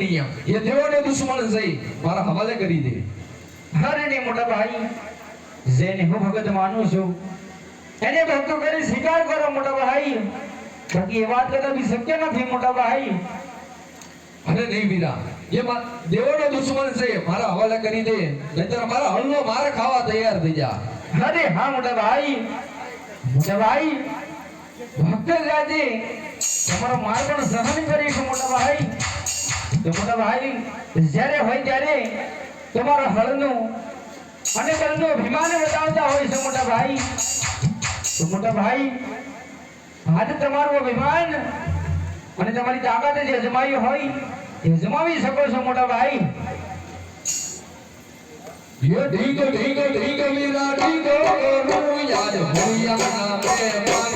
એ દેવોને દુશ્મન છે. મારા હવાલે કરી દે. ને મોટા ભાઈ, જેને હું ભગત માનું છું, એને ભક્તો કરી સ્વીકાર કરો મોટા ભાઈ. બાકી એ વાત કરતા બી શક્ય નથી મોટા ભાઈ. અરે નહીં વીરા એ દેવોનો દુશ્મન છે. મારા હવાલે કરી દે. નહીતર મારા હળનો માર ખાવા તૈયાર થઈ જા. અરે હા મોટા ભાઈ. મોટા ભાઈ, ભક્ત જાજે તમારો માર સહન કરીશું મોટા ભાઈ. મોટા ભાઈ, જ્યારે હોય ત્યારે તમારા હળનું અને બળનું અભિમાન બતાવતા હોય છે મોટા ભાઈ. તો મોટા ભાઈ આજ તમારું અભિમાન અને તમારી તાકાત જે અજમાવી હોય, એ અજમાવી શકો છો મોટા ભાઈ. યો ઢીંગો ઢીંગો ઢીંગો લીલા ઢીંગો રૂયા ભૂયા ના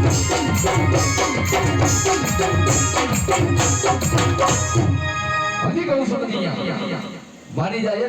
હજી કહું છું માની જાય